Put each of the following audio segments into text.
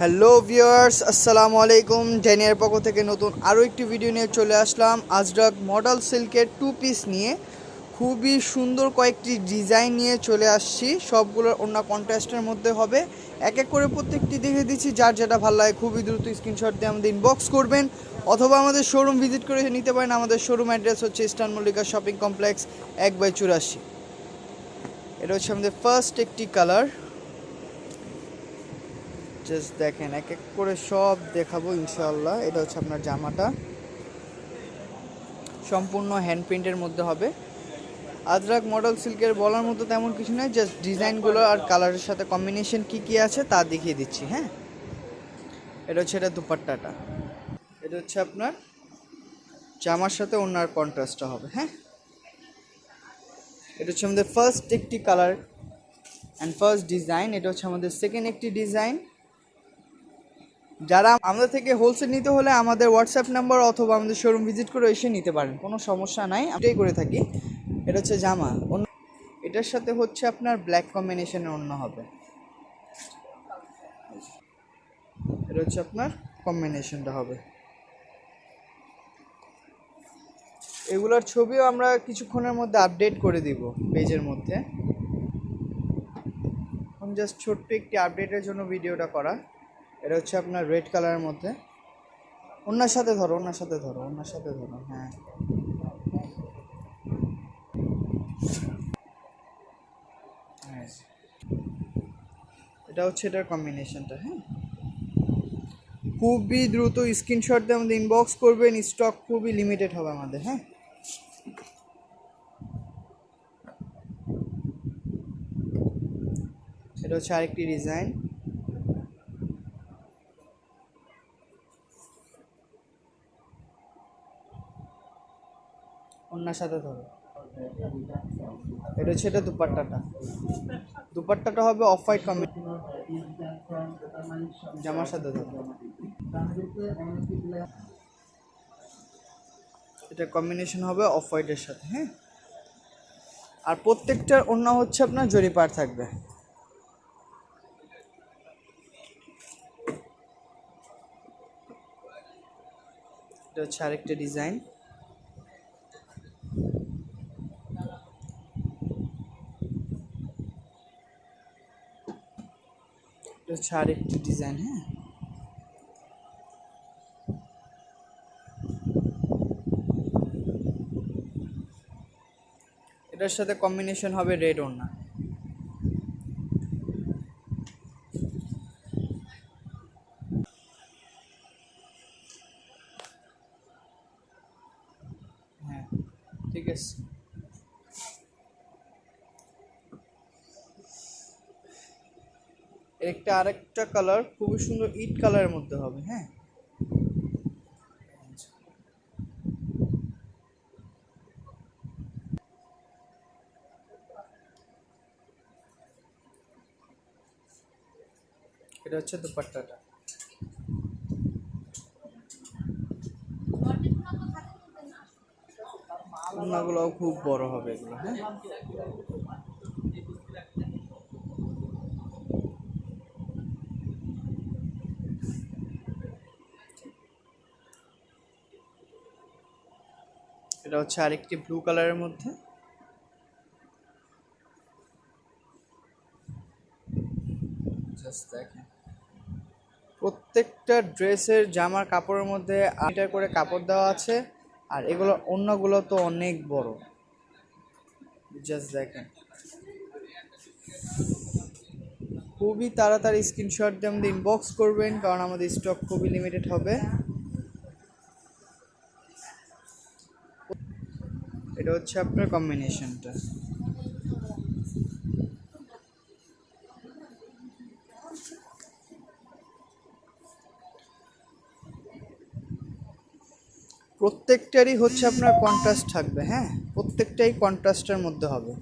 Hello viewers আসসালামু আলাইকুম ড্যানিয়ার পক্ষ থেকে নতুন আরও একটি ভিডিও নিয়ে চলে আসলাম আজরাক মডেল সিল্কের টু পিস নিয়ে। খুবই সুন্দর কয়েকটি ডিজাইন নিয়ে চলে আসছি। সবগুলোর অন্য কন্ট্রাস্টের মধ্যে হবে। এক এক করে প্রত্যেকটি দেখে দিচ্ছি। যার যেটা ভালো লাগে খুবই দ্রুত স্ক্রিনশট দিয়ে আমাদের ইনবক্স করবেন। অথবা আমাদের শোরুম ভিজিট করে নিতে পারেন। আমাদের শোরুম অ্যাড্রেস হচ্ছে ইস্টার্ন মল্লিকা শপিং কমপ্লেক্স এক বাই চুরাশি। এটা হচ্ছে আমাদের ফার্স্ট একটি কালার জাস্ট দেখেন, এক এক করে সব দেখাবো ইনশাআল্লাহ। এটা হচ্ছে আপনার জামাটা। সম্পূর্ণ হ্যান্ড প্রিন্টের মধ্যে হবে। আদ্রাক মডেল সিল্কের বলার মতো তেমন কিছু নয় জাস্ট ডিজাইনগুলো আর কালারের সাথে কম্বিনেশন কি কি আছে তা দেখিয়ে দিচ্ছি হ্যাঁ? এটা হচ্ছে, এটা দুপাট্টাটা। এটা হচ্ছে আপনার জামার সাথে অন্যার কন্ট্রাস্টটা হবে হ্যাঁ? এটা হচ্ছে আমাদের ফার্স্ট একটি কালার অ্যান্ড ফার্স্ট ডিজাইন এটা হচ্ছে আমাদের সেকেন্ড একটি ডিজাইন যারা আমাদের থেকে হোলসেল নিতে হলে আমাদের হোয়াটসঅ্যাপ নাম্বার অথবা আমাদের শোরুম ভিজিট করে এসে নিতে পারেন, কোনো সমস্যা নাই এটাই করে থাকি। এটা হচ্ছে জামা, অন্য এটার সাথে হচ্ছে আপনার ব্ল্যাক কম্বিনেশনের অন্য হবে। এটা হচ্ছে আপনার কম্বিনেশনটা হবে। এগুলোর ছবিও আমরা কিছুক্ষণের মধ্যে আপডেট করে দিব পেজের মধ্যে। এখন জাস্ট ছোট্ট একটি আপডেটের জন্য ভিডিওটা করা। এটা হচ্ছে আপনার রেড কালারের মধ্যে। ওনার সাথে ধরো ওনার সাথে ধরো ওনার সাথে ধরো হ্যাঁ। এটা হচ্ছে এটার কম্বিনেশনটা হ্যাঁ। খুবই দ্রুত স্ক্রিনশট দিয়ে আমাদের ইনবক্স করবেন স্টক খুবই লিমিটেড হবে আমাদের হ্যাঁ। এটা হচ্ছে আরেকটি ডিজাইন। অন্যার সাথে ধরো। এটা হচ্ছে এটা দুপাট্টাটা। দুপাট্টাটা হবে অফ হোয়াইট কম্বি জামার সাথে ধরো। এটা কম্বিনেশন হবে অফ হোয়াইটের সাথে হ্যাঁ? আর প্রত্যেকটার অন্য হচ্ছে আপনার জরিপার থাকবে। এটা হচ্ছে আরেকটা ডিজাইন। এটা হচ্ছে আরেকটি ডিজাইন হ্যাঁ। এটার সাথে কম্বিনেশন হবে রেড ওড়না। ঠিক আছে। একটা আরেকটা কালার খুবই সুন্দর ইট কালারের মধ্যে হবে হ্যাঁ? এটা হচ্ছে দুপাট্টাটা। ওড়নাগুলোও খুব বড় হবে এগুলো হ্যাঁ? এটা হচ্ছে আরেকটি ব্লু কালারের মধ্যে। দেখেন। প্রত্যেকটা ড্রেসের জামার কাপড়ের মধ্যে আটার করে কাপড় দেওয়া আছে। আর এগুলো অন্যগুলো তো অনেক বড়। জাস্ট দেখেন। খুবই তাড়াতাড়ি স্ক্রিনশট দিয়ে আমাদের ইনবক্স করবেন, কারণ আমাদের স্টক খুবই লিমিটেড হবে। এটা হচ্ছে আপনার কম্বিনেশনটা প্রত্যেকটারই হচ্ছে আপনার কন্ট্রাস্ট থাকবে হ্যাঁ? প্রত্যেকটাই কন্ট্রাস্টের মধ্যে হবে।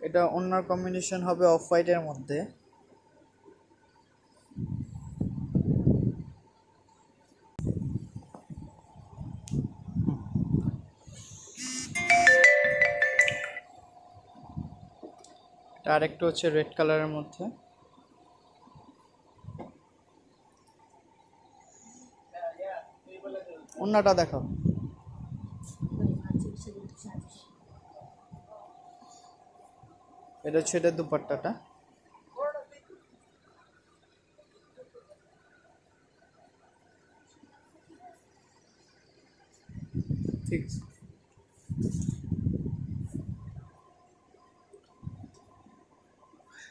এটা অন্য কম্বিনেশন হবে অফ হোয়াইটের মধ্যে। আর একটু হচ্ছে রেড কালারের মধ্যে। অন্যটা দেখাও। এটা হচ্ছে এটা দুপাট্টাটা। ঠিক।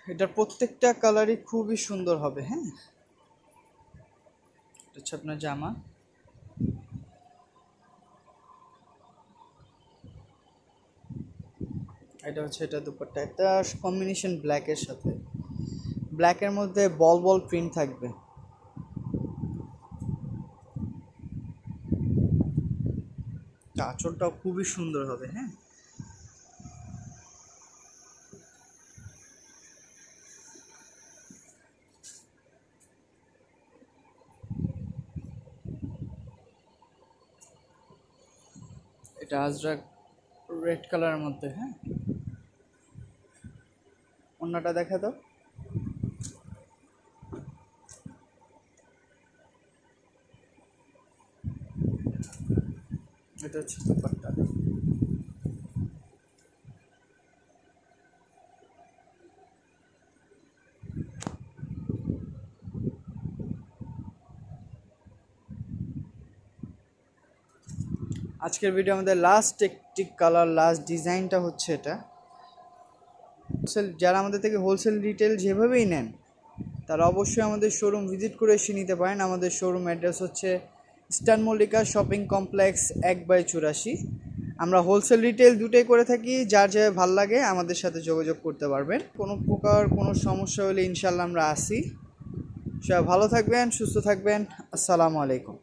এটার প্রত্যেকটা কালারই খুবই সুন্দর হবে হ্যাঁ? এটা হচ্ছে আপনার জামা। এটা হচ্ছে, এটা দুপাট্টা। একটা কম্বিনেশন ব্ল্যাকের সাথে। ব্ল্যাকের মধ্যে বল বল প্রিন্ট থাকবে। আঁচলটাও খুবই সুন্দর হবে হ্যাঁ? এটা আজরাক রেড কালারের মধ্যে হ্যাঁ? অন্যটা দেখা দাও। এটা হচ্ছে দুপাট্টা। আজকের ভিডিও আমাদের লাস্ট একটি কালার লাস্ট ডিজাইনটা হচ্ছে এটা। হোলসেল, যারা আমাদের থেকে হোলসেল রিটেল যেভাবেই নেন, তারা অবশ্যই আমাদের শোরুম ভিজিট করে এসে নিতে পারেন। আমাদের শোরুম অ্যাড্রেস হচ্ছে ইস্টার্ন মল্লিকা শপিং কমপ্লেক্স এক বাই চুরাশি। আমরা হোলসেল রিটেল দুটোই করে থাকি, যার যা ভালো লাগে আমাদের সাথে যোগাযোগ করতে পারবেন। কোনো প্রকার কোনো সমস্যা হলে ইনশাল্লাহ আমরা আসি। সবাই ভালো থাকবেন, সুস্থ থাকবেন। আসসালামু আলাইকুম।